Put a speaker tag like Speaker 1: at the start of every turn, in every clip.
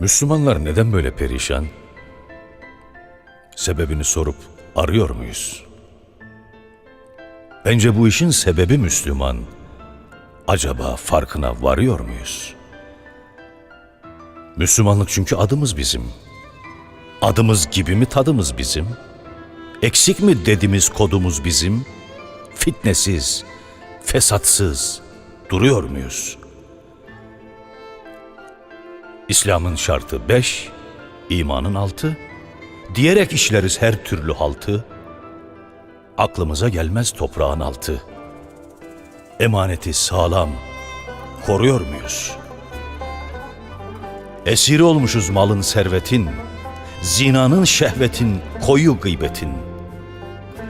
Speaker 1: Müslümanlar neden böyle perişan? Sebebini sorup arıyor muyuz? Bence bu işin sebebi Müslüman. Acaba farkına varıyor muyuz? Müslümanlık çünkü adımız bizim. Adımız gibi mi tadımız bizim? Eksik mi dediğimiz kodumuz bizim? Fitnesiz, fesatsız duruyor muyuz? İslam'ın şartı beş, imanın altı, diyerek işleriz her türlü haltı, aklımıza gelmez toprağın altı. Emaneti sağlam, koruyor muyuz? Esiri olmuşuz malın servetin, zinanın şehvetin, koyu gıybetin.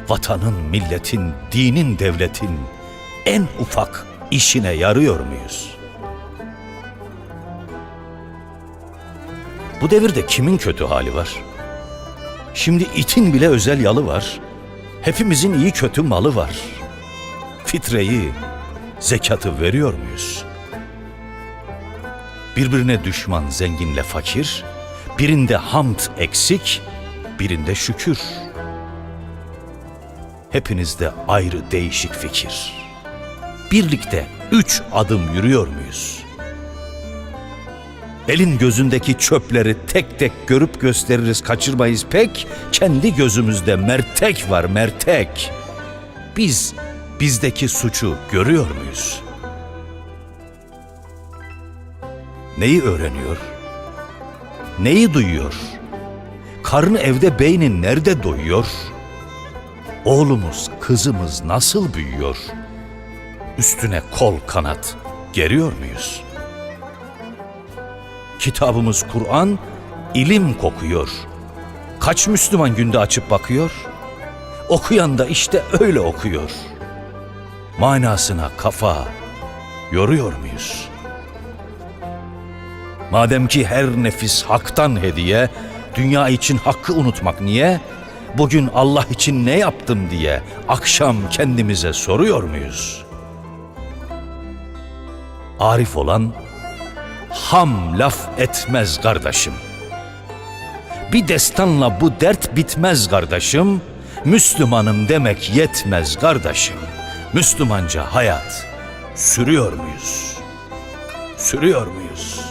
Speaker 1: Vatanın, milletin, dinin, devletin en ufak işine yarıyor muyuz? Bu devirde kimin kötü hali var? Şimdi itin bile özel yalı var. Hepimizin iyi kötü malı var. Fitreyi, zekatı veriyor muyuz? Birbirine düşman zenginle fakir, birinde hamd eksik, birinde şükür. Hepinizde ayrı değişik fikir. Birlikte üç adım yürüyor muyuz? Elin gözündeki çöpleri tek tek görüp gösteririz kaçırmayız pek. Kendi gözümüzde mertek var mertek. Biz bizdeki suçu görüyor muyuz? Neyi öğreniyor? Neyi duyuyor? Karnı evde beynin nerede doyuyor? Oğlumuz, kızımız nasıl büyüyor? Üstüne kol kanat geriyor muyuz?'' Kitabımız Kur'an ilim kokuyor. Kaç Müslüman günde açıp bakıyor? Okuyan da işte öyle okuyor. Manasına kafa yoruyor muyuz? Madem ki her nefis haktan hediye, dünya için hakkı unutmak niye? Bugün Allah için ne yaptım diye akşam kendimize soruyor muyuz? Arif olan ham laf etmez kardeşim. Bir destanla bu dert bitmez kardeşim. Müslümanım demek yetmez kardeşim. Müslümanca hayat sürüyor muyuz? Sürüyor muyuz?